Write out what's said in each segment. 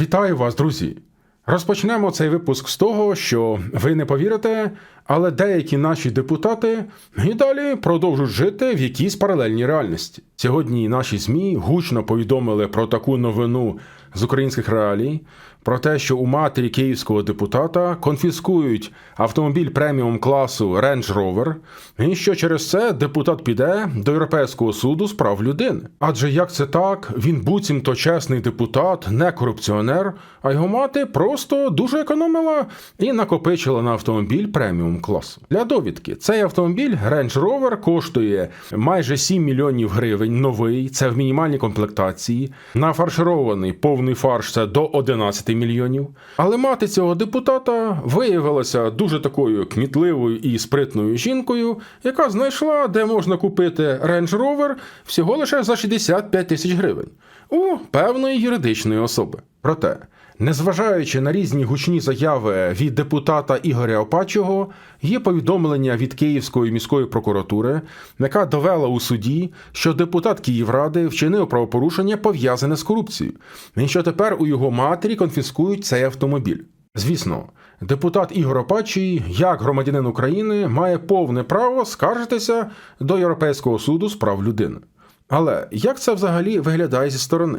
Вітаю вас, друзі! Розпочнемо цей випуск з того, що ви не повірите, але деякі наші депутати і далі продовжують жити в якійсь паралельній реальності. Сьогодні наші ЗМІ гучно повідомили про таку новину з українських реалій, про те, що у матері київського депутата конфіскують автомобіль преміум класу Range Rover, і що через це депутат піде до Європейського суду з прав людини. Адже як це так, він буцімто чесний депутат, не корупціонер, а його мати просто дуже економила і накопичила на автомобіль преміум класу. Для довідки, цей автомобіль Range Rover коштує майже 7 мільйонів гривень новий, це в мінімальній комплектації, нафарширований повний фарш це до 11 мільйонів. Але мати цього депутата виявилася дуже такою кмітливою і спритною жінкою, яка знайшла, де можна купити Range Rover всього лише за 65 тисяч гривень у певної юридичної особи. Проте, незважаючи на різні гучні заяви від депутата Ігоря Опачого, є повідомлення від Київської міської прокуратури, яка довела у суді, що депутат Київради вчинив правопорушення пов'язане з корупцією, і що тепер у його матері конфіскують цей автомобіль. Звісно, депутат Ігор Опачий, як громадянин України, має повне право скаржитися до Європейського суду з прав людини. Але як це взагалі виглядає зі сторони?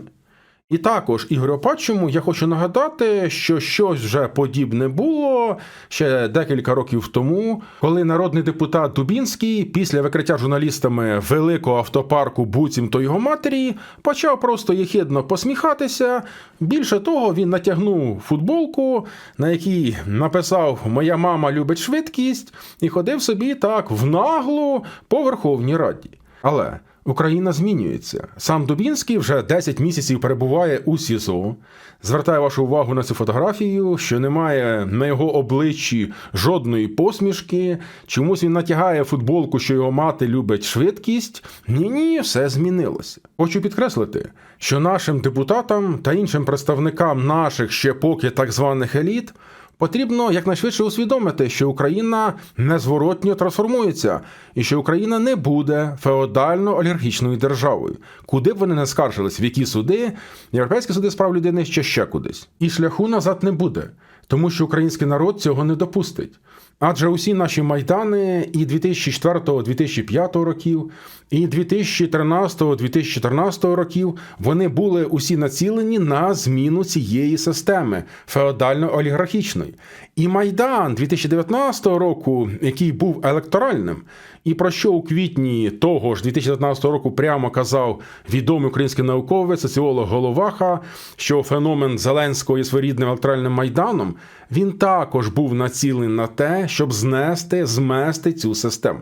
І також Ігорю Пачому я хочу нагадати, що щось вже подібне було ще декілька років тому, коли народний депутат Дубінський після викриття журналістами великого автопарку буцімто його матері почав просто єхидно посміхатися. Більше того, він натягнув футболку, на якій написав Моя мама любить швидкість, і ходив собі так в наглу по Верховній Раді. Але Україна змінюється. Сам Дубінський вже 10 місяців перебуває у СІЗО. Звертаю вашу увагу на цю фотографію, що немає на його обличчі жодної посмішки. Чомусь він натягає футболку, що його мати любить швидкість. Ні, ні, все змінилося. Хочу підкреслити, що нашим депутатам та іншим представникам наших ще поки так званих еліт. Потрібно якнайшвидше усвідомити, що Україна незворотньо трансформується, і що Україна не буде феодально-олігархічною державою, куди б вони не скаржились, в які суди, європейські суди з прав людини чи ще кудись. І шляху назад не буде, тому що український народ цього не допустить. Адже усі наші майдани і 2004-2005 років, і 2013-2014 років вони були усі націлені на зміну цієї системи феодально-олігархічної. І майдан 2019 року, який був електоральним, і про що у квітні того ж 2019 року прямо казав відомий український науковець, соціолог Головаха, що феномен Зеленського є своєрідним електоральним майданом, він також був націлений на те, щоб знести, змести цю систему.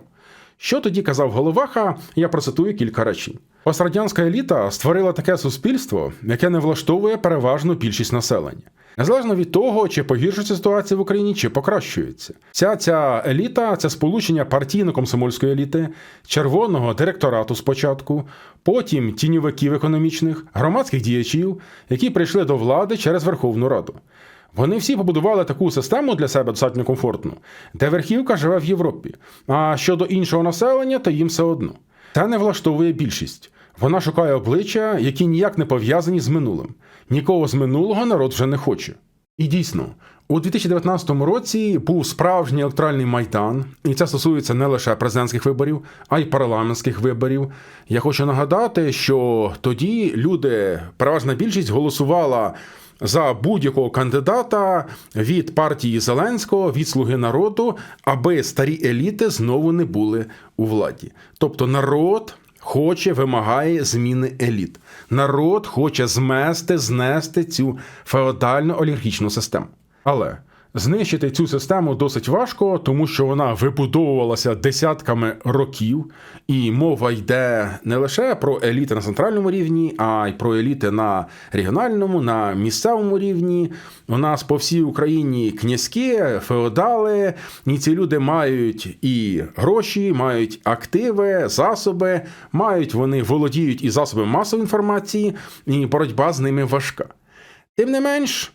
Що тоді казав Головаха, я процитую кілька речень. Пострадянська еліта створила таке суспільство, яке не влаштовує переважну більшість населення. Незалежно від того, чи погіршується ситуація в Україні, чи покращується. Ця ця еліта це сполучення партійно-комсомольської еліти, червоного директорату спочатку, потім тіньовиків економічних, громадських діячів, які прийшли до влади через Верховну Раду. Вони всі побудували таку систему для себе достатньо комфортну, де верхівка живе в Європі. А щодо іншого населення, то їм все одно. Це не влаштовує більшість. Вона шукає обличчя, які ніяк не пов'язані з минулим. Нікого з минулого народ вже не хоче. І дійсно, у 2019 році був справжній електоральний майдан, і це стосується не лише президентських виборів, а й парламентських виборів. Я хочу нагадати, що тоді люди, переважна більшість, голосувала за будь-якого кандидата від партії Зеленського, від Слуги народу, аби старі еліти знову не були у владі. Тобто народ. Хоче, вимагає зміни еліт. Народ хоче змести, знести цю феодально-олігархічну систему. Але знищити цю систему досить важко, тому що вона вибудовувалася десятками років, і мова йде не лише про еліти на центральному рівні, а й про еліти на регіональному, на місцевому рівні. У нас по всій Україні князьки, феодали, і ці люди мають і гроші, мають активи, засоби, мають вони володіють і засобами масової інформації, і боротьба з ними важка. Тим не менш.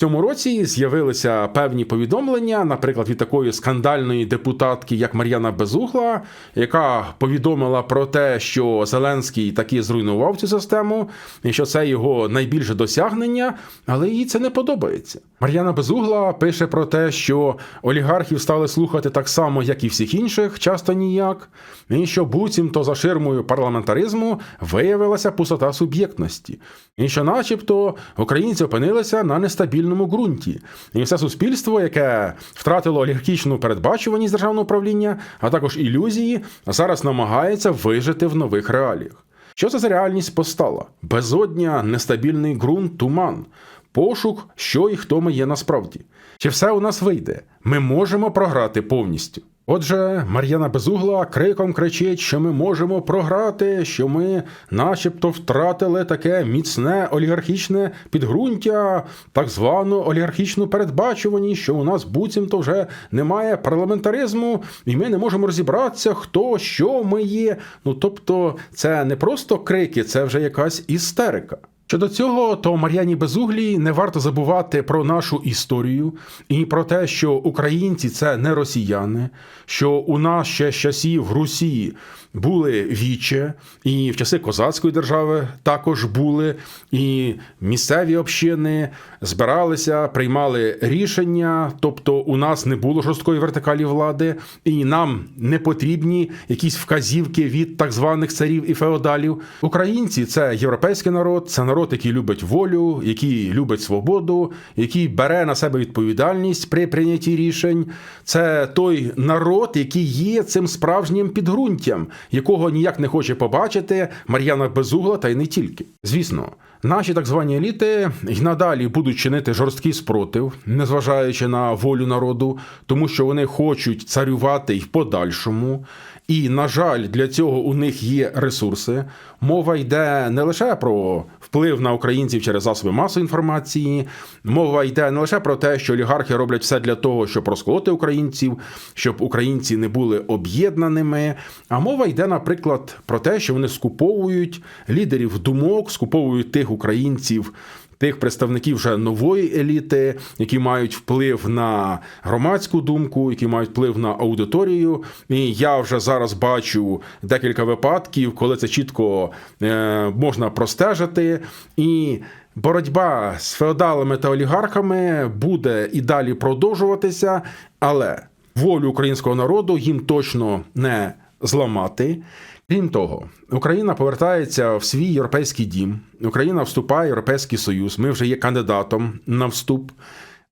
Цьому році з'явилися певні повідомлення, наприклад, від такої скандальної депутатки, як Мар'яна Безугла, яка повідомила про те, що Зеленський таки зруйнував цю систему, і що це його найбільше досягнення, але їй це не подобається. Мар'яна Безугла пише про те, що олігархів стали слухати так само, як і всіх інших, часто ніяк, і що буцімто за ширмою парламентаризму виявилася пустота суб'єктності, і що, начебто, українці опинилися на нестабільному ґрунті, і все суспільство, яке втратило олігархічну передбачуваність державного управління, а також ілюзії, зараз намагається вижити в нових реаліях. Що це за реальність постала? Безодня, нестабільний ґрунт, туман, пошук, що і хто ми є насправді. Чи все у нас вийде? Ми можемо програти повністю. Отже, Мар'яна Безугла криком кричить, що ми можемо програти, що ми, начебто, втратили таке міцне олігархічне підґрунтя, так звану олігархічну передбачуваність, що у нас буцімто вже немає парламентаризму, і ми не можемо розібратися, хто що ми є. Ну тобто, це не просто крики, це вже якась істерика. Щодо цього, то Мар'яні Безуглій не варто забувати про нашу історію і про те, що українці це не росіяни, що у нас ще з часів Русі були віче, і в часи козацької держави також були, і місцеві общини збиралися, приймали рішення. Тобто, у нас не було жорсткої вертикалі влади, і нам не потрібні якісь вказівки від так званих царів і феодалів. Українці це європейський народ, це народ, який любить волю, який любить свободу, який бере на себе відповідальність при прийнятті рішень. Це той народ, який є цим справжнім підґрунтям, якого ніяк не хоче побачити Мар'яна Безугла, та й не тільки. Звісно, наші так звані еліти й надалі будуть чинити жорсткий спротив, незважаючи на волю народу, тому що вони хочуть царювати й в подальшому. І, на жаль, для цього у них є ресурси. Мова йде не лише про вплив на українців через засоби масової інформації, мова йде не лише про те, що олігархи роблять все для того, щоб розколоти українців, щоб українці не були об'єднаними. А мова йде, наприклад, про те, що вони скуповують лідерів думок, скуповують тих українців тих представників вже нової еліти, які мають вплив на громадську думку, які мають вплив на аудиторію. І я вже зараз бачу декілька випадків, коли це чітко е, можна простежити. І боротьба з феодалами та олігархами буде і далі продовжуватися, але волю українського народу їм точно не зламати. Крім того, Україна повертається в свій європейський дім. Україна вступає в Європейський Союз. Ми вже є кандидатом на вступ.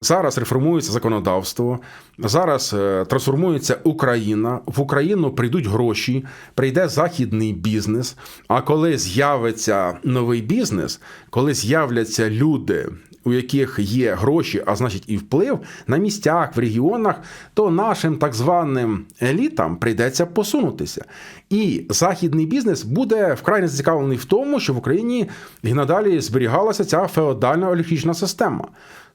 Зараз реформується законодавство, зараз е, трансформується Україна. В Україну прийдуть гроші, прийде західний бізнес. А коли з'явиться новий бізнес, коли з'являться люди, у яких є гроші, а значить і вплив на місцях, в регіонах, то нашим так званим елітам прийдеться посунутися. І західний бізнес буде вкрай зацікавлений в тому, що в Україні і надалі зберігалася ця феодальна олігархічна система.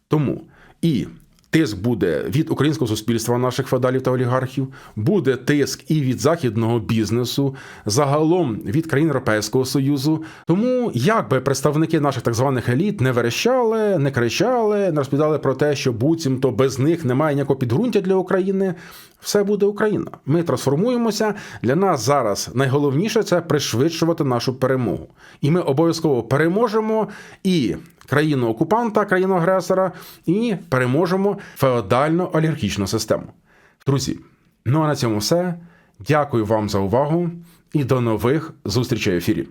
Тому і тиск буде від українського суспільства, наших феодалів та олігархів, буде тиск і від західного бізнесу, загалом від країн Європейського Союзу. Тому як би представники наших так званих еліт не верещали, не кричали, не розповідали про те, що буцімто без них немає ніякого підґрунтя для України. Все буде Україна. Ми трансформуємося. Для нас зараз найголовніше це пришвидшувати нашу перемогу. І ми обов'язково переможемо і країну окупанта, країну агресора, і переможемо феодальну олігархічну систему. Друзі, ну а на цьому все. Дякую вам за увагу і до нових зустрічей в ефірі.